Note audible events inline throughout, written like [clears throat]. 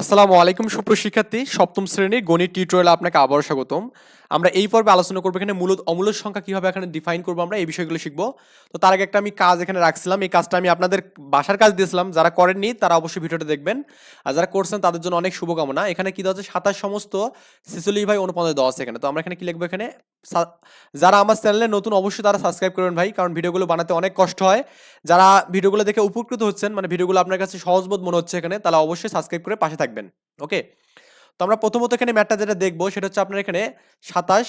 আসসালামু আলাইকুম সুপ্রশিক্ষার্থী সপ্তম শ্রেণির গণিত টিউটোরিয়ালে আপনাকে আবারও স্বাগতম। আমরা এই পর্বে আলোচনা করব এখানে মূলত অমূল্য সংখ্যা কীভাবে এখানে ডিফাইন করব আমরা, এই বিষয়গুলো শিখব। তো তার আগে একটা আমি কাজ এখানে রাখছিলাম, এই কাজটা আমি আপনাদের বাসার কাজ দিয়েছিলাম। যারা করেননি, তারা অবশ্যই ভিডিওটা দেখবেন। আর যারা করছেন, তাদের জন্য অনেক শুভকামনা। এখানে কি দেওয়া আছে? সমস্ত ছেচল্লিশ ভাই অনুপঞ্চাশ দেওয়া আছে এখানে। তো আমরা এখানে কি লিখব এখানে? যারা আমার চ্যানেলে নতুন, অবশ্যই তারা সাবস্ক্রাইব করবেন ভাই, কারণ ভিডিওগুলো বানাতে অনেক কষ্ট হয়। যারা ভিডিওগুলো দেখে উপকৃত হচ্ছেন মানে ভিডিওগুলো আপনার কাছে সহজবোধ মনে হচ্ছে এখানে, তাহলে অবশ্যই সাবস্ক্রাইব করে পাশে থাকবেন। ওকে তো আমরা প্রথমত এখানে ম্যাটটা যেটা দেখব, সেটা হচ্ছে আপনার এখানে সাতাশ,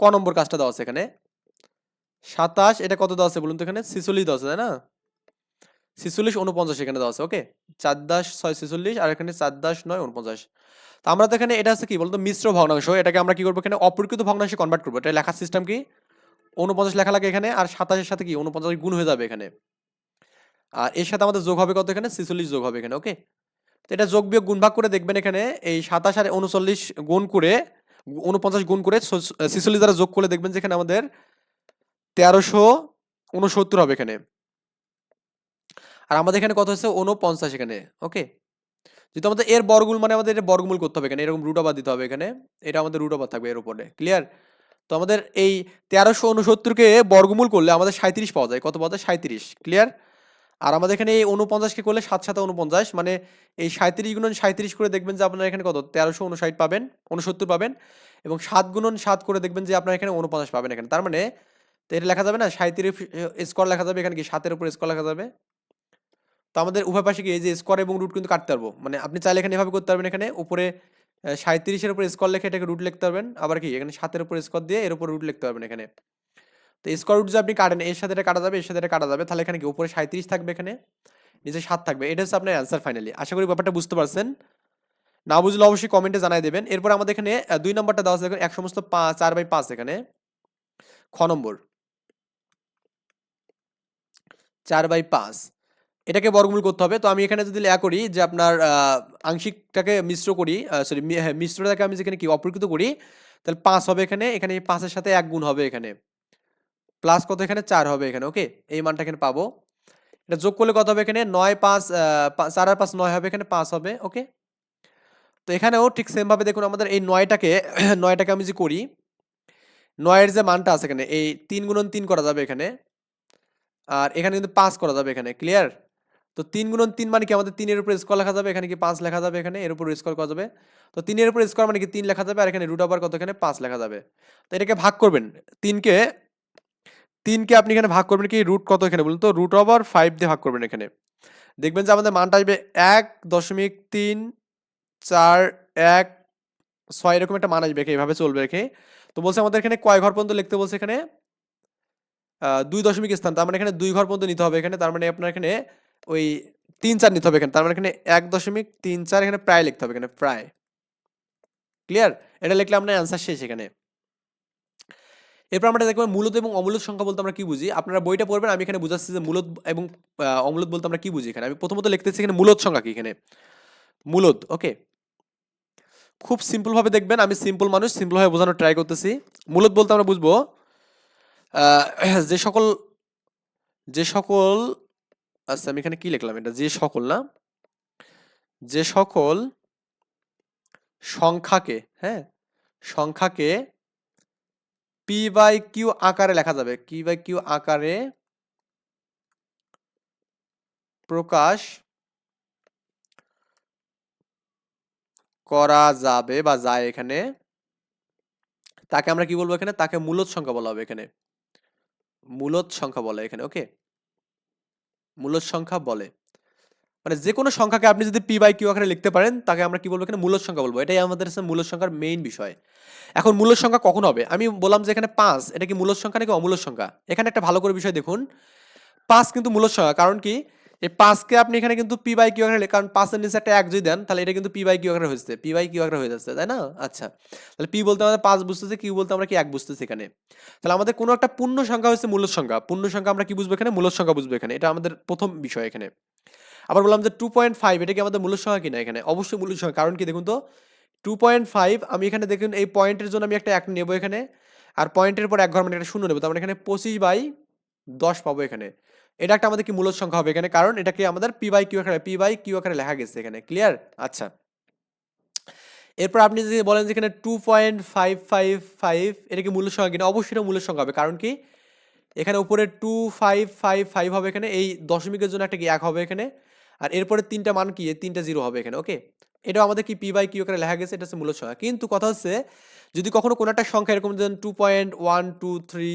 ক নম্বর কাজটা দেওয়া আছে এখানে। সাতাশ, এটা কত দেওয়া আছে বলুন তো এখানে? ছিচল্লিশ দেওয়া আছে, তাই না? ছিচল্লিশ উনপঞ্চাশ এখানে দেওয়া আছে, ওকে? চার দাস ছয়, ছিচল্লিশ, আর এখানে চার দাস নয় উনপঞ্চাশ তো আমরা তো এখানে, এটা আছে কি বলতো, মিশ্র ভগ্নাংশ, এটাকে আমরা কি করব এখানে? অপ্রকৃত ভগ্নাংশে কনভার্ট করব। এটা লেখার সিস্টেম কি? উনপঞ্চাশ লেখা লাগে এখানে, আর সাতাশের সাথে কি? উনপঞ্চাশ গুণ হয়ে যাবে এখানে। আর এর সাথে আমাদের যোগ হবে কত এখানে? ছিচল্লিশ যোগ হবে এখানে, ওকে? তো এটা যোগ বিয়োগ গুণ ভাগ করে দেখবেন এখানে এই সাতাশ আর উনচল্লিশ গুণ করে, উনপঞ্চাশ গুণ করে ছিচল্লিশ দ্বারা যোগ করলে দেখবেন যে এখানে আমাদের তেরোশো উনসত্তর হবে এখানে। আর আমাদের এখানে কত হচ্ছে উনপঞ্চাশ এখানে ওকে যেহেতু আমাদের এর বর্গমূল মানে আমাদের এটা বর্গমূল করতে হবে এখানে, এরকম রুট আবার দিতে হবে এখানে, এটা আমাদের রুট আবার থাকবে এর উপরে ক্লিয়ার তো আমাদের এই তেরোশো উনসত্তরকে বর্গমূল করলে আমাদের সাঁত্রিশ পাওয়া যায়, কত পাওয়া যায়? সাঁত্রিশ ক্লিয়ার আর আমাদের এখানে এই উনপঞ্চাশকে করলে সাত সাথে উনপঞ্চাশ মানে এই সাঁত্রিশ গুণন সাঁত্রিশ করে দেখবেন যে আপনার এখানে কত? তেরোশো উনষাট পাবেন উনসত্তর পাবেন এবং সাত গুণন সাত করে দেখবেন যে আপনার এখানে উনপঞ্চাশ পাবেন এখানে। তার মানে তো এটা লেখা যাবে না? সাঁত্রিশ স্কোয়ার লেখা যাবে এখানে কি? সাতের উপর স্কোয়ার লেখা যাবে? তো আমাদের উভয় পাশে কি এই যে স্কোয়ার এবং রুট কিন্তু কাটতে পারব? মানে আপনি চাইলে এখানে এভাবে করতে পারবেন এখানে, উপরে সাঁত্রিশের উপর স্কোয়ার লিখে এটাকে রুট লিখতে পারবেন, আবার কি? এখানে সাতের উপর স্কোয়ার দিয়ে এর উপর রুট লিখতে পারবেন এখানে। তো স্কোয়ার রুট যদি আপনি কাটেন, এর সাথে এটা কাটা যাবে, এর সাথে এটা কাটা যাবে, তাহলে এখানে কি উপরে সাঁত্রিশ থাকবে এখানে? নিচে সাত থাকবে। এটা হচ্ছে আপনার অ্যান্সার ফাইনালি আশা করি ব্যাপারটা বুঝতে পারছেন। না বুঝলে অবশ্যই কমেন্টে জানাই দেবেন। এরপর আমাদের এখানে দুই নম্বরটা দেওয়া আছে এক সমস্ত পাঁচ চার বাই পাঁচ এখানে। খ নম্বর। চার বাই পাঁচ। এটাকে বর্গমূল করতে হবে। তো আমি এখানে যদি লেয়া করি যে আপনার আংশিকটাকে মিশ্র করি সরি হ্যাঁ মিশ্রটাকে আমি যেখানে কি, অপ্রকৃত করি, তাহলে পাঁচ হবে এখানে। এখানে পাঁচের সাথে এক গুণ হবে এখানে। প্লাস কত এখানে? চার হবে এখানে ওকে এই মানটা এখানে পাবো। এটা যোগ করলে কত হবে এখানে? নয় পাঁচ চার আর পাঁচ নয় হবে এখানে, পাঁচ হবে ওকে তো এখানেও ঠিক সেমভাবে দেখুন আমাদের এই নয়টাকে [clears throat] নয়টাকে আমি যে করি, নয়ের যে মানটা আছে এখানে, এই তিন গুণন তিন করা যাবে এখানে, আর এখানে কিন্তু পাঁচ করা যাবে এখানে ক্লিয়ার তো তিন গুণন তিন মানে কি? আমাদের তিনের উপর স্কোয়ার লেখা যাবে, এখানে কি পাঁচ লেখা যাবে এখানে? এর উপর স্কোয়ার করা যাবে। তো তিনের উপর স্কোয়ার মানে কি? তিন লেখা যাবে, আর এখানে রুট ওভার কত এখানে? পাঁচ লেখা যাবে। তো এটাকে ভাগ করবেন। তিনকে তিনকে আপনি এখানে ভাগ করবেন কি? রুট কত এখানে বলুন তো? রুট ওভার ফাইভ দিয়ে ভাগ করবেন এখানে। দেখবেন যে আমাদের মানটা আসবে এক দশমিক তিন চার এক ছয় এরকম একটা মান আসবে এইভাবে চলবে রেখে তো বলছে আমাদের এখানে কয় ঘর পর্যন্ত লিখতে বলছে এখানে? দুই দশমিক স্থান। তার মানে এখানে দুই ঘর পর্যন্ত নিতে হবে এখানে। তার মানে আপনার এখানে ওই তিন চার নিতে হবে এখানে। তার মানে এখানে এক দশমিক তিন চার এখানে প্রায় লিখতে হবে এখানে, প্রায়। ক্লিয়ার এটা লিখলে আপনার অ্যান্সার শেষ এখানে। এরপর আমরা দেখব মূলত এবং অমূলত সংখ্যা বলতে আমরা কি বুঝি? আপনারা বইটা পড়বেন, আমি এখানে বুঝাচ্ছি যে মূলত এবং অমূলত বলতে আমরা কি বুঝি এখানে? আমি প্রথমত লিখতেছি এখানে মূলত সংখ্যা কি এখানে? মূলত, ওকে। খুব সিম্পল ভাবে দেখবেন, আমি সিম্পল মানুষ সিম্পল ভাবে বোঝানোর ট্রাই করতেছি। মূলত বলতে আমরা বুঝব যে সকল যে সকল আচ্ছা আমি এখানে কি লিখলাম এটা? যে সকল না? যে সকল সংখ্যাকে হ্যাঁ? সংখ্যাকে পি বাই কিউ আকারে লেখা যাবে। কি বাই কিউ আকারে প্রকাশ করা যাবে বা যায় এখানে। তাকে আমরা কি বলব এখানে? তাকে মূলত সংখ্যা বলা হবে এখানে। মূলত সংখ্যা বলে এখানে ওকে মূলত সংখ্যা বলে। মানে যে কোনো সংখ্যাকে আপনি যদি পি বাই কিউ আকারে লিখতে পারেন, তাকে আমরা কি বলব এখানে? মূলত সংখ্যা বলব। এটাই আমাদের হচ্ছে মূলত সংখ্যার মেইন বিষয়। এখন মূলত সংখ্যা কখন হবে? আমি বললাম যে এখানে পাঁচ, এটা কি মূলত সংখ্যা নাকি অমূলত সংখ্যা? এখানে একটা ভালো করে বিষয় দেখুন। পাঁচ কিন্তু মূলত সংখ্যা, কারণ কি? এই পাঁচকে আপনি এখানে কিন্তু পি বাই কিউ আকারে কারণ পাঁচের নিচে একটা এক যদি দেন, তাহলে এটা কিন্তু পি বাই কিউ আকারে হয়েছে। পি বাই কিউ আকারে হয়ে যাচ্ছে, তাই না? আচ্ছা। তাহলে পি বলতে আমাদের পাঁচ বুঝতেছে কিউ বলতে আমরা কি এক বুঝতেছি এখানে? তাহলে আমাদের কোনো একটা পূর্ণ সংখ্যা হচ্ছে মূলত সংখ্যা। পূর্ণ সংখ্যা আমরা কি বুঝব এখানে? মূলত সংখ্যা বুঝব এখানে। এটা আমাদের প্রথম বিষয় এখানে। আবার বললাম যে টু পয়েন্ট ফাইভ এটা কি আমাদের মূলত সংখ্যা কিনা এখানে? অবশ্যই মূলত সংখ্যা কারণ কি দেখুন তো? টু পয়েন্ট ফাইভ আমি এখানে দেখুন এই পয়েন্টের জন্য আমি একটা এক নেব এখানে, আর পয়েন্টের পর এক ঘর মানে একটা শূন্য নেব, তার মানে এখানে পঁচিশ বাই দশ পাবো এখানে। এটা একটা আমাদের কি মূলত সংখ্যা হবে এখানে? কারণ এটাকে আমাদের পি বাই কিউ আকারে, পি বাই কিউ আকারে লেখা গেছে এখানে। ক্লিয়ার আচ্ছা। এরপর আপনি যদি বলেন যে এখানে two point five five five এটা কি মূল্য সংখ্যা কিনা? অবশ্যই মূল্য সংখ্যা হবে। কারণ কি? এখানে উপরে টু ফাইভ ফাইভ ফাইভ হবে এখানে, এই দশমিকের জন্য একটা কি এক হবে এখানে? আর এরপরে তিনটা মান কি? তিনটা জিরো হবে এখানে ওকে এটাও আমাদের কি পি বাই কিউ করে লেখা গেছে, এটা হচ্ছে মূল্য সংখ্যা কিন্তু কথা হচ্ছে, যদি কখনো কোনো একটা সংখ্যা এরকম দেন two point one two three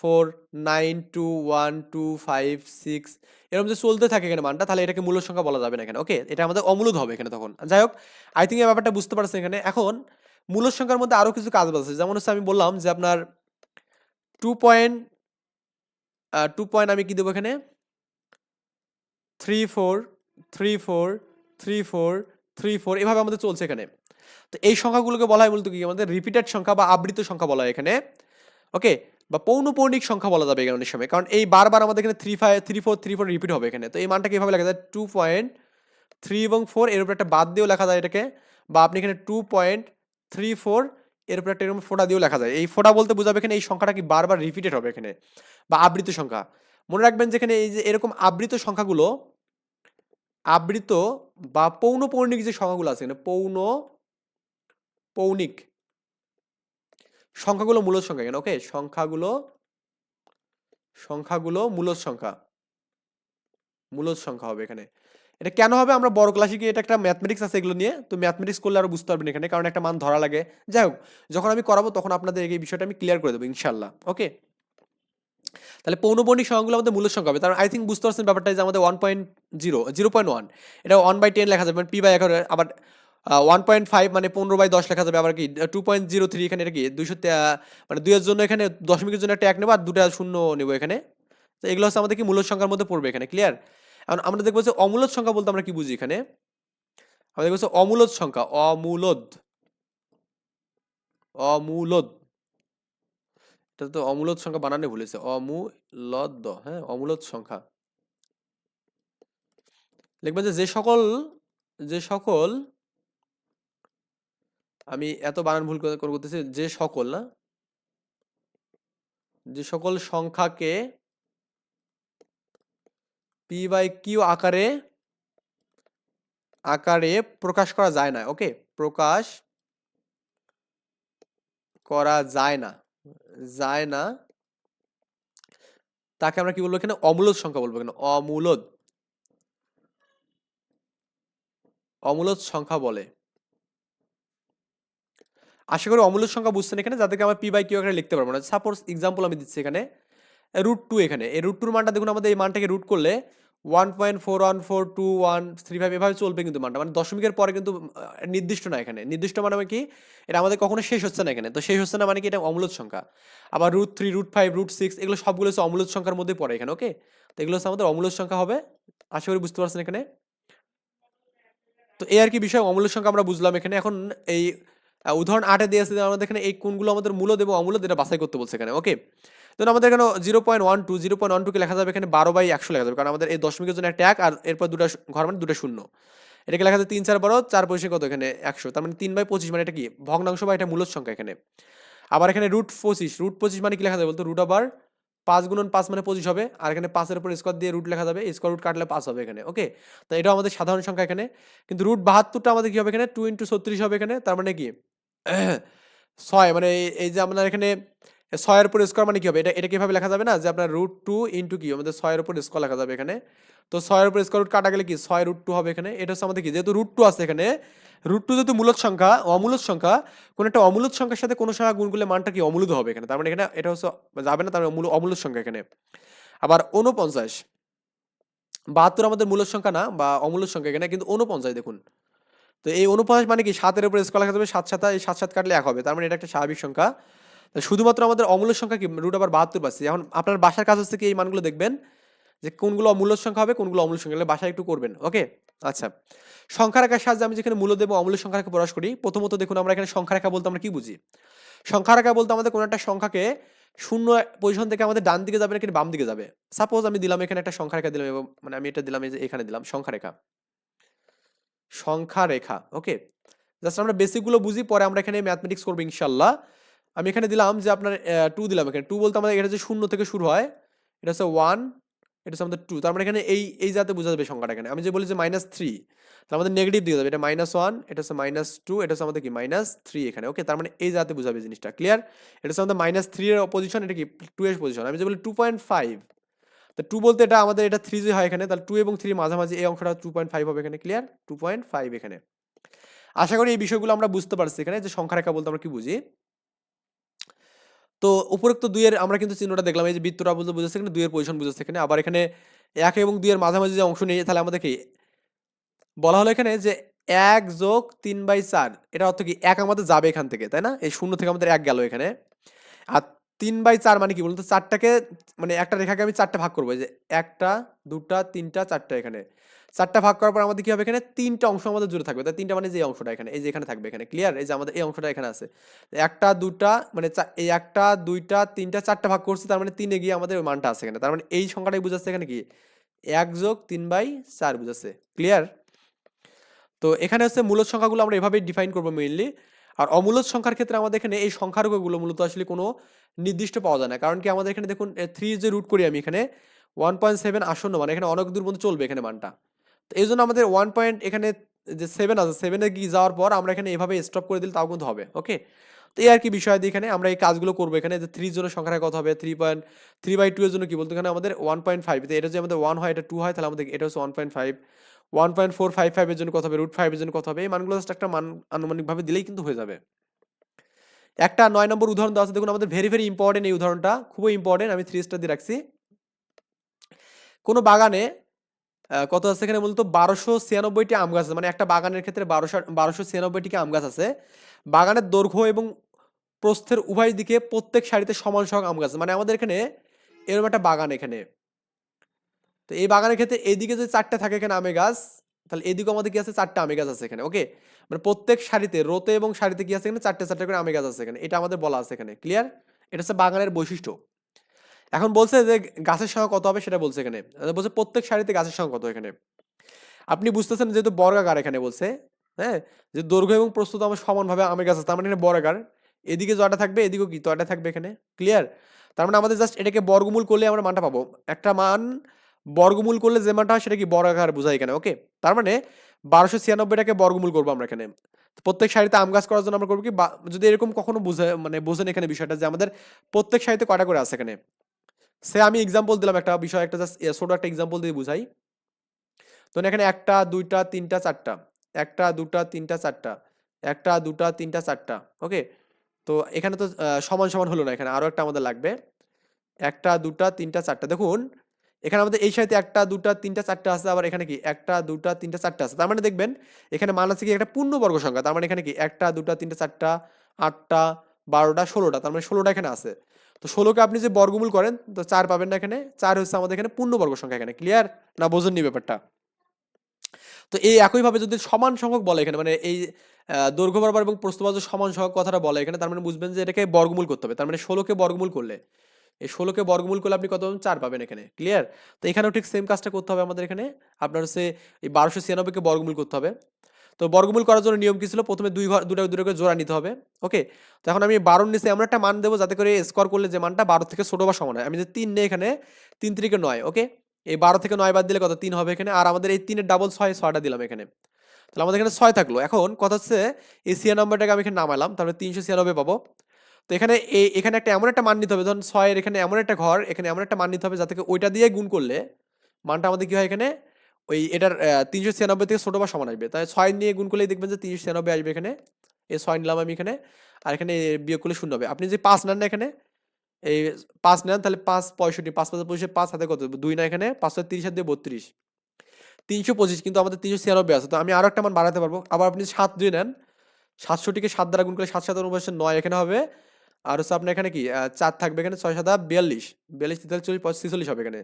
four nine two one two five six এরকম যে চলতে থাকে এখানে মানটা, তাহলে এটাকে মূল্য সংখ্যা বলা যাবে না এখানে ওকে এটা আমাদের অমূলদ হবে এখানে তখন। যাই হোক আই থিঙ্ক এই ব্যাপারটা বুঝতে পারছেন এখানে। এখন মূল্য সংখ্যার মধ্যে আরও কিছু কাজ আছে। যেমন হচ্ছে আমি বললাম যে আপনার টু পয়েন্ট টু পয়েন্ট আমি কি দেবো এখানে? Three four three four three four three four এভাবে আমাদের চলছে এখানে। তো এই সংখ্যাগুলোকে বলা হয় মূলত কি? আমাদের রিপিটেড সংখ্যা বা আবৃত সংখ্যা বলা হয় এখানে। ওকে বা পৌনপৌনিক সংখ্যা বলা যাবে এখানে অনেক সময়। কারণ এই বারবার আমাদের এখানে three five three four three four repeat হবে এখানে। তো এই মানটা কীভাবে লেখা যায় টু পয়েন্ট থ্রি এবং ফোর এর উপর একটা বাদ দিয়েও লেখা যায় এটাকে। বা আপনি এখানে টু পয়েন্ট থ্রি ফোর এর উপর একটা এরকম ফোটা দিয়েও লেখা যায়। এই ফোটা বলতে বোঝাবে এখানে এই সংখ্যাটা কি বারবার রিপিটেড হবে এখানে। বা আবৃত সংখ্যা। মনে রাখবেন যেখানে এই যে এরকম আবৃত সংখ্যাগুলো আবৃত বা পৌনপৌনিক যে সংখ্যাগুলো আছে এখানে পৌন পৌনিক সংখ্যাগুলো মূলত সংখ্যা কেন? ওকে সংখ্যাগুলো সংখ্যাগুলো মূলত সংখ্যা। মূলত সংখ্যা হবে এখানে। এটা কেন হবে? আমরা বড় ক্লাসে গিয়ে এটা একটা ম্যাথমেটিক্স আছে এগুলো নিয়ে। তো ম্যাথমেটিক্স করলে আরও বুঝতে পারবেন এখানে, কারণ একটা মান ধরা লাগে। যাই হোক, যখন আমি করাবো তখন আপনাদের এই বিষয়টা আমি ক্লিয়ার করে দেবো ইনশাল্লাহ ওকে তাহলে পৌনপৌনিক সংখ্যাগুলো আমাদের মূল্য সংখ্যা হবে। তার আই থিঙ্ক বুঝতে পারছেন ব্যাপারটা যে আমাদের one point zero zero point one এটা ওয়ান বাই টেন লেখা যাবে মানে পি বাই এগারো আবার ওয়ান পয়েন্ট ফাইভ মানে পনেরো বাই দশ লেখা যাবে আবার কি টু পয়েন্ট জিরো থ্রি এখানে এটা কি, দুইশো মানে দুইয়ের জন্য এখানে দশমিকের জন্য একটা এক নেব আর দুটা শূন্য নেব এখানে। তো এগুলো হচ্ছে আমাদের কি মূল্য সংখ্যার মধ্যে পড়বে এখানে ক্লিয়ার এখন আমরা দেখব যে অমূলদ সংখ্যা বলতে আমরা কি বুঝি এখানে? আমরা দেখব অমূলদ সংখ্যা, অমূলদ অমূলদ। এটা তো অমূলদ সংখ্যা বানানে ভুলেছে অমূলদ হ্যাঁ অমূলদ সংখ্যা। লিখবেন যে যে সকল যে সকল আমি এত বানান ভুল করে করে করতেছি, যে সকল না? যে সকল সংখ্যাকে পি বাই কিউ আকারে আকারে প্রকাশ করা যায় না। ওকে, প্রকাশ করা যায় না। যায় না। তাকে আমরা কি বলব? এখানে অমূলদ সংখ্যা বলব এখানে। অমূলদ। অমূলদ সংখ্যা বলে। আশা করি অমূলদ সংখ্যা বুঝছেন এখানে। যাদেরকে আমরা পি বাই কিউ আকারে লিখতে পারব না। সাপোজ এক্সাম্পল আমি দিচ্ছি এখানে। রুট টু এখানে। এই রুট টুর মানটা দেখুন আমাদের এই মানটাকে রুট করলে one point four one four two one three five এভাবে চলবে কিন্তু মানটা। মানে দশমিকের পরে কিন্তু নির্দিষ্ট না এখানে। নির্দিষ্ট মানে মানে কি, এটা আমাদের কখনো শেষ হচ্ছে না এখানে। তো শেষ হচ্ছে না মানে কি, এটা অমূলদ সংখ্যা। আবার root three root five root six এগুলো সবগুলো হচ্ছে অমূলদ সংখ্যার মধ্যে পড়ে এখানে ওকে তো এগুলো হচ্ছে আমাদের অমূলদ সংখ্যা হবে। আশা করি বুঝতে পারছেন এখানে। তো এই আর কি বিষয় অমূলদ সংখ্যা আমরা বুঝলাম এখানে। এখন এই উদাহরণ আটে দিয়ে আমাদের এখানে এই কোনগুলো আমাদের মূলদ এবং অমূলদ এটা বাছাই করতে বলছে এখানে ওকে তো আমাদের এখানে zero point one two zero point one টুকে লেখা যাবে এখানে বারো বাই একশো লেখা যাবে, কারণ আমাদের এই দশমিকের জন্য একটা এক আর এরপর দুটো ঘর মানে দুটো শূন্য। এটাকে লেখা যাবে তিন চার বারো, চার পয়সা কত এখানে একশো? তার মানে তিন বাই পঁচিশ মানে এটা কি? ভগ্নাংশ বা এটা মূলদ সংখ্যা এখানে। আবার এখানে রুট পঁচিশ রুট পঁচিশ মানে কি লেখা যাবে বলতো? রুট আবার পাঁচ গুণন পাঁচ মানে পঁচিশ হবে, আর এখানে পাঁচের উপর স্কোয়ার দিয়ে রুট লেখা যাবে স্কোয়ার রুট কাটলে পাঁচ হবে এখানে ওকে তো এটাও আমাদের সাধারণ সংখ্যা এখানে। কিন্তু রুট বাহাত্তরটা আমাদের কি হবে এখানে? টু ইন্টু ছত্রিশ হবে এখানে, তার মানে কি? ছয় মানে এই- যে আপনার এখানে ছয়ের উপর স্কোয়ার মানে কি হবে? এটা এটা কীভাবে লেখা যাবে না? যে আপনার রুট টু ইন্টু কি? আমাদের ছয়ের উপর স্কোয়ার লেখা যাবে এখানে। তো ছয়ের উপর স্কোয়ার রুট কাটা গেলে কি? ছয় রুট টু হবে এখানে। এটা হচ্ছে আমাদের কি? যেহেতু রুট টু আছে এখানে রুট টু যেহেতু মূলত সংখ্যা, অমূলত সংখ্যা, কোনো একটা অমূলত সংখ্যার সাথে কোনো সংখ্যা গুণ করলে মানটা কি? অমূলত হবে এখানে। তার মানে এখানে এটা হচ্ছে, যাবে না, তার মানে মূল- অমূলত সংখ্যা এখানে। আবার ঊনপঞ্চাশ, বাহাত্তর আমাদের মূলত সংখ্যা না, বা অমূলত সংখ্যা এখানে, কিন্তু উনপঞ্চাশ দেখুন। তো এই অনুপঞ্চাশ মানে কি? সাতের উপরে স্কোয়ার লেখা যাবে সাত সাতা এই সাত সাত কাটলে এক হবে। তার মানে এটা একটা স্বাভাবিক সংখ্যা। শুধুমাত্র আমাদের অমূল্য সংখ্যা কি? রুট আবার বাহাত্তর পাচ্ছি। এখন আপনার বাসার কাজ হচ্ছে কি? এই মানগুলো দেখবেন যে কোনগুলো অমূল্য সংখ্যা হবে, কোনগুলো অমূল্য সংখ্যা। বাসায় একটু করবেন ওকে আচ্ছা। সংখ্যা রেখার সাহায্যে আমি যেখানে মূল্য দেবো, অমূল্য সংখ্যা রেখা প্রকাশ করি। প্রথমত দেখুন, আমরা এখানে সংখ্যা রেখা বলতে আমরা কি বুঝি? সংখ্যা রেখা বলতে আমাদের কোনো একটা সংখ্যাকে শূন্য পজিশন থেকে আমাদের ডান দিকে যাবে নাকি বাম দিকে যাবে? সাপোজ আমি দিলাম এখানে একটা সংখ্যা রেখা দিলাম এবং মানে আমি এটা দিলাম এই যে এখানে দিলাম সংখ্যা রেখা। সংখ্যা রেখা ওকে জাস্ট আমরা বেসিকগুলো বুঝি, পরে আমরা এখানে ম্যাথমেটিক্স করব ইনশাল্লাহ। আমি এখানে দিলাম যে আপনার টু দিলাম এখানে। টু বলতে আমাদের, এটা হচ্ছে শূন্য থেকে শুরু হয়। এটা হচ্ছে ওয়ান এটা হচ্ছে আমাদের টু তার মানে এখানে এই এই যাতে বোঝা যাবে সংখ্যাটা এখানে। আমি যে বলি যে মাইনাস থ্রি তার আমাদের নেগেটিভ দিকে যাবে। এটা মাইনাস ওয়ান এটা হচ্ছে মাইনাস টু এটা হচ্ছে আমাদের কি? মাইনাস থ্রি এখানে ওকে তার মানে এই যাতে বোঝাবে জিনিসটা। ক্লিয়ার এটা হচ্ছে আমাদের মাইনাস থ্রি এর পজিশন এটা কি? টু এর পজিশন আমি যে বলি টু পয়েন্ট ফাইভ তো টু বলতে এটা আমাদের, এটা থ্রি যে হয় এখানে, তাহলে টু এবং থ্রি মাঝামাঝি, এই অংশটা টু পয়েন্ট ফাইভ হবে এখানে ক্লিয়ার টু পয়েন্ট ফাইভ এখানে। আশা করি এই বিষয়গুলো আমরা বুঝতে পারছি এখানে, যে সংখ্যা রেখা বলতে আমরা কি বুঝি? তো উপরোক্ত দুইয়ের আমরা কিন্তু চিহ্নটা দেখলাম, এই যে বৃত্তটা বলতে বুঝেছে এখানে, দুইয়ের পজিশন বুঝেছে এখানে, আবার এখানে এক এবং দুইয়ের মাঝামাঝি যে অংশ নিয়ে, তাহলে আমাদের কি বলা হলো এখানে যে এক যোগ তিন বাই চার, এটা অর্থ কি, এক আমাদের যাবে এখান থেকে, তাই না? এই শূন্য থেকে আমাদের এক গেল এখানে। আর তিন বাই চার মানে কি বলুন তো? চারটাকে মানে একটা রেখাকে আমি চারটা ভাগ করব। যে একটা, দুটা, তিনটা, চারটা এখানে। চারটা ভাগ করার পর আমাদের কি হবে? এখানে তিনটা অংশ আমাদের জুড়ে থাকবে। তাই তিনটা মানে যে অংশটা এখানে, এই যে এখানে থাকবে এখানে। ক্লিয়ার এই যে আমাদের এই অংশটা এখানে আছে। একটা, দুটা মানে এই একটা, দুইটা, তিনটা, চারটা ভাগ করছে, তার মানে তিনে গিয়ে আমাদের মানটা আছে এখানে। তার মানে এই সংখ্যাটাই বুঝাচ্ছে এখানে কি? এক যোগ তিন বাই চার বুঝাচ্ছে। ক্লিয়ার তো এখানে হচ্ছে মূলত সংখ্যাগুলো আমরা এভাবেই ডিফাইন করব মেইনলি আর অমূলত সংখ্যার ক্ষেত্রে আমাদের এখানে এই সংখ্যারকগুলো মূলত আসলে কোনো নির্দিষ্ট পাওয়া যায় না। কারণ কি আমাদের এখানে দেখুন থ্রি যে রুট করি আমি এখানে ওয়ান পয়েন্ট সেভেন আসন্ন মানে এখানে অনেক দূর পর্যন্ত চলবে এখানে মানটা। তো এই জন্য আমাদের ওয়ান পয়েন্ট এখানে যে সেভেন আছে সেভেনে গিয়ে যাওয়ার পর আমরা এখানে এভাবে স্টপ করে দিলে তাও কিন্তু হবে ওকে তো এই আর কি বিষয় দিয়ে এখানে আমরা এই কাজগুলো করব। এখানে যে থ্রির জন্য সংখ্যাটা কত হবে three point three by two এর জন্য কি বলতো? এখানে আমাদের ওয়ান পয়েন্ট ফাইভ এটা যদি আমাদের ওয়ান হয়, এটা টু হয়, তাহলে আমাদের এটা হচ্ছে one point five one point four five ফাইভের জন্য কত হবে রুট ফাইভের জন্য কত হবে। এই মানগুলো জাস্ট একটা মান আনুমানিকভাবে দিলেই কিন্তু হয়ে যাবে। একটা নয় নম্বর উদাহরণ দেওয়া আছে। দেখুন, আমাদের ভেরি ভেরি ইম্পর্টেন্ট এই উদাহরণটা। খুবই ইম্পর্টেন্ট আমি থ্রি স্টার দিয়ে রাখছি। কোনো বাগানে কত আছে এখানে বলতো? বারোশো ছিয়ানব্বইটি আম গাছ আছে। মানে একটা বাগানের ক্ষেত্রে বারোশো বারোশো ছিয়ানব্বইটি আম গাছ আছে? বাগানের দৈর্ঘ্য এবং প্রস্থের উভয় দিকে প্রত্যেক সারিতে সমান সংখ্যক আম গাছ। মানে আমাদের এখানে এরকম একটা বাগান এখানে। তো এই বাগানের ক্ষেত্রে এইদিকে যদি চারটে থাকে এখানে আমের গাছ, তাহলে এদিকে আমাদের কি আছে? চারটে আমের গাছ আছে এখানে ওকে মানে প্রত্যেক সারিতে, রোতে এবং সারিতে কি আছে এখানে? চারটে চারটে করে আমের গাছ আছে এখানে। এটা আমাদের বলা আছে এখানে ক্লিয়ার এটা হচ্ছে বাগানের বৈশিষ্ট্য। এখন বলছে যে গাছের সংখ্যা কত হবে সেটা বলছে এখানে। বলছে প্রত্যেক সারিতে গাছের সংখ্যা কত এখানে? আপনি বুঝতেছেন যেহেতু বর্গাকার এখানে বলছে হ্যাঁ? যে দৈর্ঘ্য এবং প্রস্তুত আমার সমানভাবে আমের গাছ আছে, তার মানে এখানে বর্গাকার এদিকে জয়টা থাকবে, এদিকেও কি? তয়টা থাকবে এখানে। ক্লিয়ার তার মানে আমাদের জাস্ট এটাকে বর্গমূল করলে আমরা মানটা পাবো। একটা মান বর্গমূল করলে যে মানটা হয়, সেটা কি বর্গাকার বোঝায় এখানে ওকে তার মানে বারোশো ছিয়ানব্বইটাকে বর্গমূল করব আমরা এখানে। প্রত্যেক সারিতে আম গাছ করার জন্য আমরা করব কি? যদি এরকম কখনো বুঝে মানে বোঝেন এখানে বিষয়টা যে আমাদের প্রত্যেক সারিতে কয়টা করে আছে এখানে? সে আমি এক্সাম্পল দিলাম একটা বিষয়, একটা জাস্ট ছোট একটা এক্সাম্পল দিয়ে বুঝাই। তো এখানে একটা, দুইটা, তিনটা, চারটা। একটা, দুটা, তিনটা, চারটা। একটা, দুটা, তিনটা, চারটা, ওকে? তো এখানে তো সমান সমান হলো না এখানে। আরও একটা আমাদের লাগবে। একটা, দুটা, তিনটা, চারটা। দেখুন, এখানে আমাদের এই সাইডে একটা, দুটা, তিনটা, চারটা আছে, আবার এখানে কি? একটা, দুটা, তিনটা, চারটা আছে। তার মানে দেখবেন, এখানে মান আছে কি? একটা পূর্ণবর্গ সংখ্যা। তার মানে এখানে কি? একটা, দুটা, তিনটা, চারটা, আটটা, বারোটা, ষোলোটা। তার মানে ষোলোটা এখানে আছে। তো ষোলোকে আপনি যে বর্গমূল করেন, তো চার পাবেন না এখানে। চার হচ্ছে আমাদের এখানে পূর্ণবর্গ সংখ্যা এখানে। ক্লিয়ার না বোঝেননি ব্যাপারটা? তো এই একইভাবে যদি সমান সংখ্যক বলে এখানে মানে এই দৈর্ঘ্য বরাবর এবং প্রস্থ সমান সংখ্যক কথাটা বলে এখানে, তার মানে বুঝবেন যে এটাকে বর্গমূল করতে হবে। তার মানে ষোলোকে বর্গমূল করলে, এই ষোলোকে বর্গমূল করলে আপনি কত চার পাবেন এখানে ক্লিয়ার তো এখানেও ঠিক সেম কাজটা করতে হবে আমাদের এখানে। আপনার হচ্ছে এই বারোশো ছিয়ানব্বইকে বর্গমূল করতে হবে। তো বর্গমূল করার জন্য নিয়ম কি ছিল? প্রথমে দুই ঘর, দুটো দুটো করে জোড়া নিতে হবে ওকে তো এখন আমি বারোর নিচে এমন একটা মান দেবো যাতে করে স্কোয়ার করলে যে মানটা বারো থেকে ছোটো বা সমান হয়। আমি যে তিন নেই এখানে, তিন তিরিকে নয় ওকে এই বারো থেকে নয় বাদ দিলে কত? তিন হবে এখানে। আর আমাদের এই তিনের ডাবল ছয়, ছয়টা দিলাম এখানে। তাহলে আমাদের এখানে ছয় থাকল। এখন কথা হচ্ছে, এই সিয়া ছিয়ানব্বইটাকে আমি এখানে নামালাম, তাহলে তিনশো ছিয়ানব্বই পাবো। তো এখানে এই, এখানে একটা এমন একটা মান নিতে হবে, ধরুন ছয়ের এখানে এমন একটা ঘর, এখানে এমন একটা মান নিতে হবে যাতে ওইটা দিয়ে গুণ করলে মানটা আমাদের কী হয় এখানে? ওই এটার তিনশো ছিয়ানব্বই থেকে ছোটো বা সমান আসবে। তাই ছয় নিয়ে গুণ করলেই দেখবেন যে তিনশো ছিয়ানব্বই আসবে এখানে। এই ছয় নিলাম আমি এখানে। আর এখানে বিয়োগ করলে শূন্য হবে। আপনি যে পাঁচ নেন না এখানে এই পাঁচ নেন, তাহলে পাঁচ পঁয়ষট্টি, পাঁচ পাঁচ পঁয়ষট্টি পাঁচ হাতে কত? দুই না এখানে পাঁচশো তিরিশ হাত বত্রিশ। তিনশো পঁচিশ, কিন্তু আমাদের তিনশো ছিয়ানব্বই আছে। তো আমি আরও একটা মান বাড়াতে পারব। আবার আপনি সাত দুই নেন সাতশোটিকে সাত দ্বারা গুণ করে সাত সাত অনুপাশে নয়, এখানে হবে। আর হচ্ছে আপনার এখানে কি? চার থাকবে এখানে, ছয় সাদা বিয়াল্লিশ। বিয়াল্লিশ, তেতাল্লিশ, চল্লিশ ছিচল্লিশ হবে এখানে।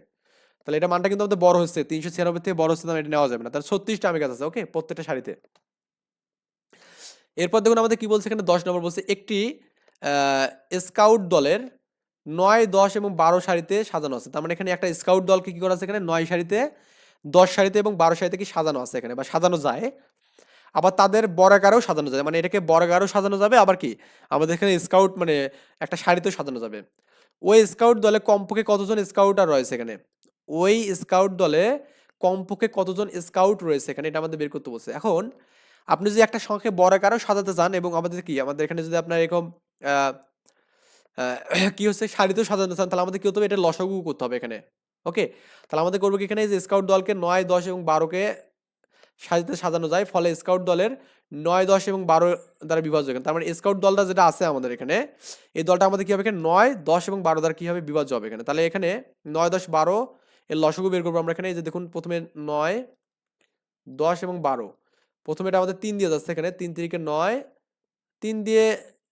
তাহলে এটা মানটা কিন্তু আমাদের বড় হচ্ছে। তিনশো ছিয়ানব্বই থেকে বড় হচ্ছে না এটা নেওয়া যাবে না। তাহলে ছত্রিশটা আমি গাছ আছে, ওকে? প্রত্যেকটা শাড়িতে। এরপর দেখুন আমাদের কি বলছে এখানে? দশ নম্বর বলছে, একটি স্কাউট দলের নয়, দশ এবং বারো সারিতে সাজানো আছে। তার মানে এখানে একটা স্কাউট দলকে কি করা আছে এখানে? নয় সারিতে, দশ সারিতে এবং বারো সারিতে কি সাজানো আছে এখানে? বা সাজানো যায়। আবার তাদের বর্গাকারেও সাজানো যায়। মানে এটাকে বর্গাকারেও সাজানো যাবে, আবার কি? আমাদের এখানে স্কাউট মানে একটা সারিতেও সাজানো যাবে। ওই স্কাউট দলে কমপক্ষে কতজন স্কাউটার রয়েছে এখানে? ওই স্কাউট দলে কমপক্ষে কতজন স্কাউট রয়েছে এখানে? এটা আমাদের বের করতে বলছে। এখন আপনি যদি একটা সংখ্যা বড় সাজাতে চান এবং আমাদের কি? আমাদের এখানে যদি আপনার এরকম [clears throat] কি হচ্ছে? সারিতেও সাজানো চান, তাহলে আমাদের কি হতে হবে? এটা লসাগু করতে হবে এখানে ওকে তাহলে আমাদের করব কি এখানে? যে স্কাউট দলকে নয়, দশ এবং বারোকে সাজিতে সাজানো যায়, ফলে স্কাউট দলের নয়, দশ এবং বারো দ্বারা বিভাজ্য এখানে। তার মানে স্কাউট দলটা যেটা আছে আমাদের এখানে, এই দলটা আমাদের কী হবে এখানে? নয়, দশ এবং বারো দ্বারা কি হবে? বিভাজ্য হবে এখানে। তাহলে এখানে নয়, দশ, বারো এর লসগু বের করব আমরা এখানে। এই যে দেখুন, প্রথমে নয়, দশ এবং বারো, প্রথমে এটা আমাদের তিন দিয়ে যাচ্ছে এখানে, তিন তিরিকে নয়, তিন দিয়ে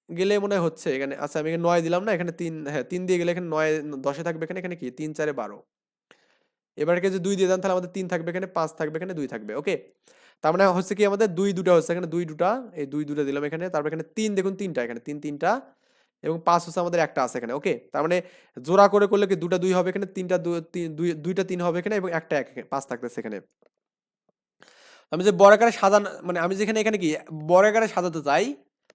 গেলে মনে হচ্ছে এখানে আচ্ছা আমি এখানে নয় দিলাম না, এখানে তিন হ্যাঁ তিন দিয়ে গেলে এখানে নয়, দশে থাকবে এখানে এখানে কি? তিন, চারে বারো। এবারকে যে দুই দিয়ে দেন, তাহলে আমাদের তিন থাকবে এখানে, পাঁচ থাকবে এখানে, দুই থাকবে, ওকে? তার মানে হচ্ছে কি আমাদের দুই দুটা হচ্ছে এখানে দুই দুটা, এই দুই দুটা দিলাম এখানে, তারপর এখানে তিন দেখুন তিনটা, এখানে তিন, তিনটা, এবং পাঁচ হচ্ছে আমাদের একটা আছে এখানে, ওকে? তার মানে জোড়া করে করলে কি দুটা দুই হবে এখানে, তিনটা দুই, দুইটা তিন হবে এখানে, এবং একটা এক পাঁচ থাকতেছে এখানে। আমি যে বর্গাকারে সাজানো মানে আমি যেখানে, এখানে কি বর্গাকারে সাজাতে চাই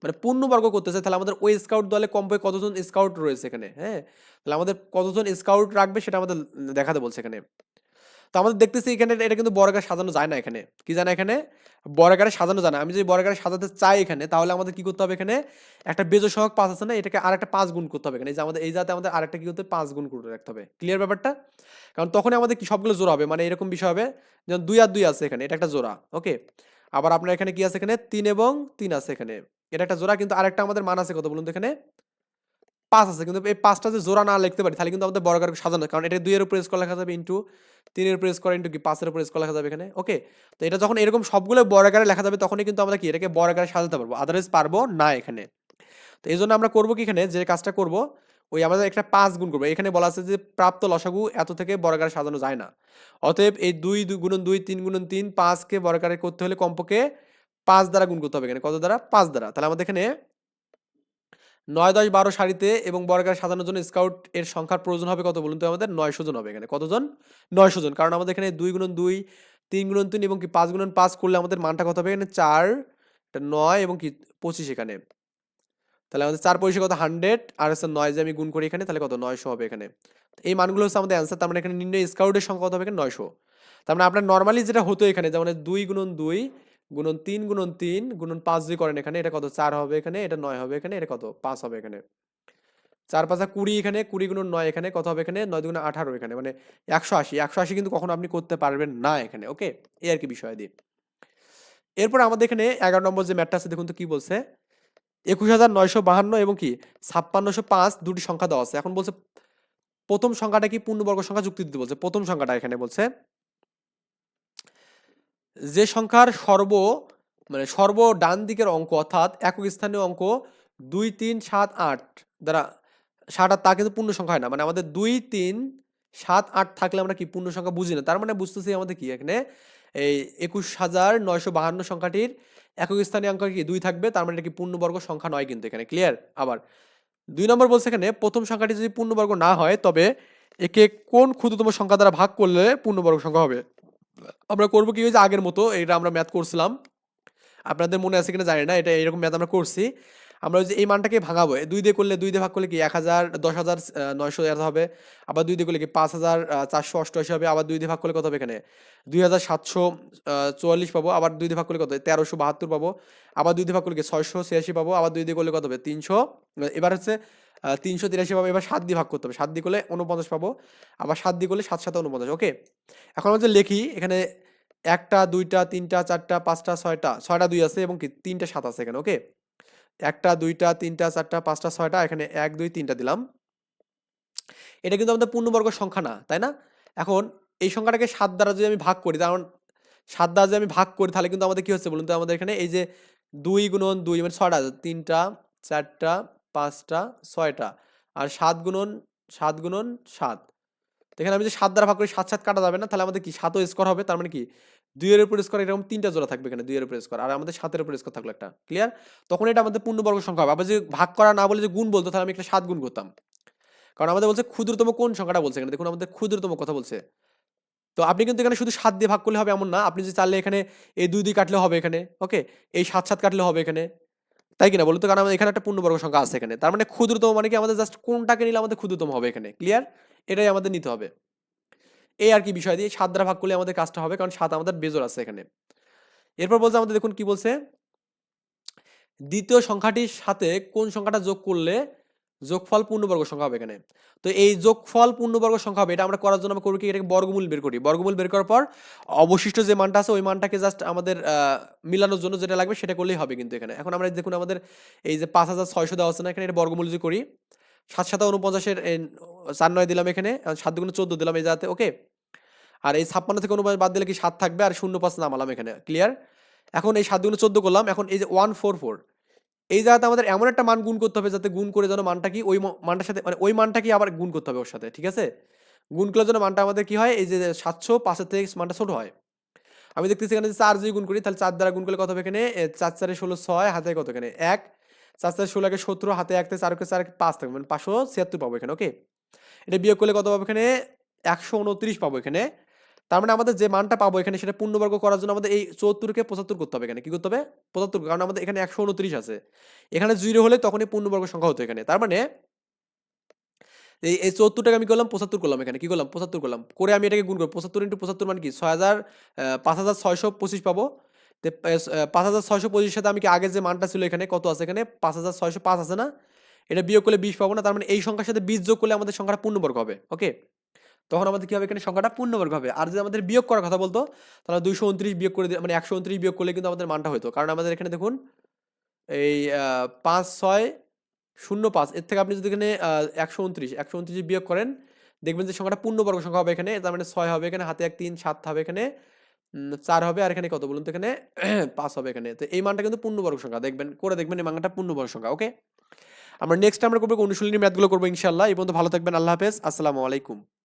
মানে পূর্ণবর্গ করতে চাই তাহলে আমাদের ওই স্কাউট দলে কমপক্ষে কতজন স্কাউট রয়েছে এখানে হ্যাঁ? তাহলে আমাদের কতজন স্কাউট রাখবে সেটা আমাদের দেখাতে বলছে এখানে। তো আমাদের দেখতেছি এখানে এটা কিন্তু বর্গাকারে সাজানো যায় না এখানে। কি জানা এখানে? বর্গাকারে সাজানো যায় না। আমি যদি বর্গাকারে সাজাতে চাই এখানে, তাহলে আমাদের কি করতে হবে এখানে? একটা বেজোর সহক পাঁচ আছে না, এটাকে আর একটা পাঁচ গুণ করতে হবে এখানে। যে আমাদের, এই যাতে আমাদের আরেকটা কি করতে পাঁচ গুণ করে রাখতে হবে। ক্লিয়ার ব্যাপারটা? কারণ তখনই আমাদের কি সবগুলো জোড়া হবে? মানে এরকম বিষয় হবে, যেমন দুই আর দুই আছে এখানে, এটা একটা জোড়া ওকে আবার আপনার এখানে কি আছে এখানে? তিন এবং তিন আছে এখানে। এটা একটা জোড়া, কিন্তু আরেকটা আমাদের মান আছে কত বলুন তো এখানে? পাঁচ আছে, কিন্তু এই পাঁচটা যে জোড়া না লিখতে পারি, তাহলে কিন্তু আমাদের বড় করে সাজানো কারণ এটা দুইয়ের উপরে স্কোর লেখা যাবে ইন্টু তিনের উপরে স্কোর ইন্টু কি? পাঁচের উপরে স্কোর লেখা যাবে এখানে। ওকে তো এটা যখন এরকম সবগুলো আকারে লেখা যাবে, তখনই কিন্তু আমরা কি? এটাকে আকারে সাজাতে পারব। আদারওয়াইজ পারব না এখানে। তো এই জন্য আমরা করব কি এখানে? যে কাজটা করব, ওই আমাদের একটা পাঁচ গুণ করব। এখানে বলা আছে যে প্রাপ্ত লসাগু এত থেকে বর্গাকারে সাজানো যায় না। অতএব এই দুই দুই গুণন দুই, তিন গুণন তিন, পাঁচকে বর্গাকারে করতে হলে কমপক্ষে পাঁচ দ্বারা গুণ করতে হবে এখানে। কত দ্বারা? পাঁচ দ্বারা। তাহলে আমাদের এখানে নয়, দশ, বারো সারিতে এবং বর্গাকারে সাজানোর জন্য স্কাউট এর সংখ্যার প্রয়োজন হবে কত বলুন তো? আমাদের নয়শো জন হবে এখানে। কতজন? নয়শো জন। কারণ আমাদের এখানে দুই গুণন দুই, তিন গুণন তিন এবং কি পাঁচ গুণন পাঁচ করলে আমাদের মানটা কত হবে? এখানে চার নয় এবং কি পঁচিশ এখানে। তাহলে আমাদের চার পয়সা কত? হান্ড্রেড আর হচ্ছে নয় যে আমি গুণ করি এখানে, তাহলে কত? নয়শো হবে এখানে। এই মানগুলো হচ্ছে আমাদের অ্যান্সার তার মানে এখানে নির্ণয় স্কাউটের সংখ্যা কত হবে? এখানে নয়শো। তার মানে আপনার নর্মালি যেটা হতো এখানে, যেমন দুই গুণন দুই গুণন তিন গুণন তিন গুণন পাঁচ দুই করেন এখানে, এটা কত? চার হবে এখানে, এটা নয় হবে এখানে, এটা কত? পাঁচ হবে এখানে। চার পাঁচা কুড়ি এখানে, কুড়ি গুণন নয় এখানে, কত হবে এখানে? নয় দুগুণ আঠারো এখানে মানে একশো আশি। একশো আশি কিন্তু কখনো আপনি করতে পারবেন না এখানে, ওকে? এই আর কি বিষয় দিয়ে। এরপর আমাদের এখানে এগারো নম্বর যে ম্যাটটা আছে, দেখুন তো কি বলছে? একুশ হাজার নয়শো বাহান্ন এবং কি? ছাপ্পান্নশো পাঁচ দুটি সংখ্যা দেওয়া আছে। এখন বলছে, প্রথম সংখ্যাটা কি? পূর্ণবর্গ সংখ্যা যুক্তি দিতে বলছে। প্রথম সংখ্যাটা এখানে বলছে যে সংখ্যার সর্ব মানে সর্ব ডান দিকের অঙ্ক, অর্থাৎ একক স্থানীয় অঙ্ক দুই, তিন, সাত, আট দ্বারা, সাত, আট তা কিন্তু পূর্ণ সংখ্যা হয় না। মানে আমাদের দুই, তিন, সাত, আট থাকলে আমরা কি পূর্ণ সংখ্যা বুঝি না? তার মানে বুঝতেছি আমাদের কি এখানে? এই একুশ হাজার নয়শো বাহান্ন সংখ্যাটির একক স্থানীয় অঙ্ক কি দুই থাকবে? তার মানে এটা কি পূর্ণবর্গ সংখ্যা নয় কিন্তু এখানে। ক্লিয়ার আবার দুই নম্বর বলছে এখানে, প্রথম সংখ্যাটি যদি পূর্ণবর্গ না হয়, তবে একে কোন ক্ষুদ্রতম সংখ্যা দ্বারা ভাগ করলে পূর্ণবর্গ সংখ্যা হবে? আমরা করব কি যে আগের মতো এটা আমরা ম্যাথ করছিলাম। আপনাদের মনে আছে কিনা জানি না, এটা এরকম ম্যাথ আমরা করছি। আমরা যে এই মানটাকে ভাঙাবো দুই দিয়ে করলে, দুই দিয়ে ভাগ করলে কি এক হাজার, দশ হাজার নয়শো এত হবে? আবার দুই দিয়ে করলে কি পাঁচ হাজার চারশো অষ্টআশি হবে? আবার দুই দিয়ে ভাগ করলে কত হবে এখানে? দুই হাজার সাতশো চুয়াল্লিশ পাবো, আবার দুই দিয়ে ভাগ করলে কত? তেরোশো বাহাত্তর পাবো। আবার দুই দিয়ে ভাগ করলে কি ছয়শো ছিয়াশি পাবো, আবার দুই দিয়ে করলে কত হবে? তিনশো। এবার হচ্ছে তিনশো তিরাশি পাবো, এবার সাত দিয়ে ভাগ করতে হবে। সাত দিয়ে করলে উনপঞ্চাশ পাবো, আবার সাত দিয়ে করলে সাত সাথে উনপঞ্চাশ ওকে? এখন আমরা যে লিখি, এখানে একটা, দুইটা, তিনটা, চারটা, পাঁচটা, ছয়টা ছয়টা দুই আছে এবং কি? তিনটা, সাত আছে এখানে, ওকে? একটা, দুইটা, তিনটা, চারটা, পাঁচটা, ছয়টা, এখানে এক, দুই, তিনটা দিলাম। এটা কিন্তু আমাদের পূর্ণবর্গ সংখ্যা না, তাই না? এখন এই সংখ্যাটাকে সাত দ্বারা যদি আমি ভাগ করি কারণ সাত দ্বারা যদি আমি ভাগ করি, তাহলে কিন্তু আমাদের কি হচ্ছে বলুন তো? আমাদের এখানে এই যে দুই গুণন দুই মানে ছয়টা, তিনটা, চারটা পাঁচটা, ছয়টা। আর সাত গুণন সাত গুণন সাত। এখানে আমি যদি সাত দ্বারা ভাগ করি, সাত সাত কাটা যাবে না, তাহলে আমাদের কি সাতও স্কোর হবে? তার মানে কি? দুইয়ের উপর স্কোর এরকম তিনটা জোড়া থাকবে এখানে, দুইয়ের উপর স্কোর আর আমাদের সাতের উপর স্কোর থাকল একটা। ক্লিয়ার তখন এটা আমাদের পূর্ণবর্গ সংখ্যা হবে। আবার যদি ভাগ করা না বলে যে গুণ বলতো, তাহলে আমি একটা সাত গুণ করতাম। কারণ আমাদের বলছে ক্ষুদ্রতম কোন সংখ্যাটা বলছে এখানে? দেখুন, আমাদের ক্ষুদ্রতম কথা বলছে। তো আপনি কিন্তু এখানে শুধু সাত দিয়ে ভাগ করলে হবে এমন না। আপনি যদি চাইলে এখানে এই দুই দুই কাটলে হবে এখানে ওকে এই সাত সাত কাটলে হবে এখানে। তাই কিনা বলুন তো? কারণ আমাদের এখানে একটা পূর্ণবর্গ সংখ্যা আছে এখানে। তার মানে ক্ষুদ্রতম মানে কি? আমাদের জাস্ট কোনটাকে নিলে আমাদের ক্ষুদ্রতম হবে এখানে? ক্লিয়ার এটাই আমাদের নিতে হবে। এই আর কি বিষয় দিয়ে সাত দ্বারা ভাগ করলে আমাদের কাজটা হবে, কারণ সাত আমাদের বেজোর আছে এখানে। এরপর বলছে আমাদের দেখুন কি বলছে? দ্বিতীয় সংখ্যাটির সাথে কোন সংখ্যাটা যোগ করলে যোগফল পূর্ণবর্গ সংখ্যা হবে এখানে। তো এই যোগফল পূর্ণবর্গ সংখ্যা হবে, এটা আমরা করার জন্য আমরা করব কি? এটাকে বর্গমূল বের করি। বর্গমূল বের করার পর অবশিষ্ট যে মানটা আছে, ওই মানটাকে জাস্ট আমাদের মিলানোর জন্য যেটা লাগবে সেটা করলেই হবে কিন্তু এখানে। এখন আমরা দেখুন আমাদের এই যে পাঁচ হাজার ছয়শো দেওয়া আছে না এখানে, এটা বর্গমূল যদি করি, সাত সাত উনপঞ্চাশের চার নয় দিলাম এখানে সাত দুগুণে চোদ্দ দিলাম এই যাতে ওকে আর এই ছাপ্পান্ন থেকে উনপঞ্চাশ বাদ দিলে কি সাত থাকবে? আর শূন্য পাঁচ নামালাম এখানে ক্লিয়ার এখন এই সাত দুগুণে চোদ্দ করলাম, এখন এই যে ওয়ান ফোর ফোর এই জায়গাতে আমাদের এমন একটা মান গুণ করতে হবে যাতে গুণ করে যেন মানটা কি ওই মানটার সাথে মানে ওই মানটা কি আবার গুণ করতে হবে ওর সাথে, ঠিক আছে? গুণ করার জন্য মানটা আমাদের কি হয়? এই যে সাতশো পাঁচের থেকে মানটা ছোট হয়। আমি দেখতেছি এখানে চার যদি গুণ করি, তাহলে চার দ্বারা গুণ করলে কত হবে এখানে? চার চারে ষোলো, ছয়, হাতে কত এখানে? এক। চার চারে ষোলো একে সতেরো, হাতে এক থেকে চারকে চার পাঁচ থাকবে মানে পাঁচশো ছিয়াত্তর পাবো এখানে ওকে এটা বিয়োগ করলে কত পাবো এখানে? একশো উনত্রিশ পাবো এখানে। তার মানে আমাদের যে মানটা পাবো এখানে সেটা পূর্ণবর্গ করার জন্য আমাদের এই চুয়াত্তরকে পঁচাত্তর করতে হবে এখানে। কি করতে হবে? পঁচাত্তর, কারণ আমাদের এখানে একশো উনত্রিশ আছে। এখানে জিরো হলে তখনই পূর্ণবর্গ সংখ্যা হতো এখানে। তার মানে এই এই চুয়াত্তরটাকে আমি করলাম? পঁচাত্তর করলাম এখানে। কি করলাম? পঁচাত্তর করলাম। করে আমি এটাকে গুণ করব। পঁচাত্তর ইন্টু পঁচাত্তর মানে কি? ছয় হাজার পাঁচ হাজার ছয়শো পঁচিশ পাবো। পাঁচ হাজার ছয়শো পঁচিশ সাথে আমি কি আগের যে মানটা ছিল এখানে কত আছে এখানে? পাঁচ হাজার ছয়শো পাঁচ আছে না? এটা বিয়োগ করলে বিশ পাবো না। তার মানে এই সংখ্যার সাথে বিশ যোগ করলে আমাদের সংখ্যাটা পূর্ণবর্গ হবে। ওকে? তখন আমাদের কি হবে? এখানে সংখ্যাটা পূর্ণবর্গ হবে। আর যদি আমাদের বিয়োগ করার কথা বলতো, তাহলে দুইশো উনত্রিশ বিয়োগ করে মানে একশো উনত্রিশ বিয়োগ করলে কিন্তু আমাদের মানটা হতো কারণ আমাদের এখানে দেখুন, এই পাঁচ, ছয়, শূন্য, পাঁচ, এর থেকে আপনি যদি এখানে একশো উনত্রিশ একশো উনত্রিশ বিয়োগ করেন, দেখবেন যে সংখ্যাটা পূর্ণবর্গ সংখ্যা হবে এখানে, তার মানে ছয় হবে এখানে, হাতে এক, তিন, সাত হবে এখানে চার হবে, আর এখানে কত বলুন তো এখানে, [clears throat] পাঁচ হবে এখানে। তো এই মানটা কিন্তু পূর্ণবর্গ সংখ্যা, দেখবেন, করে দেখবেন এই মানটা পূর্ণবর্গ সংখ্যা ওকে আমরা নেক্সট আমরা করব অনুশীলনী ম্যাথগুলো করব ইনশাল্লাহ এই পর্যন্ত ভালো থাকবেন, আল্লাহ হাফেজ, আসসালামু আলাইকুম।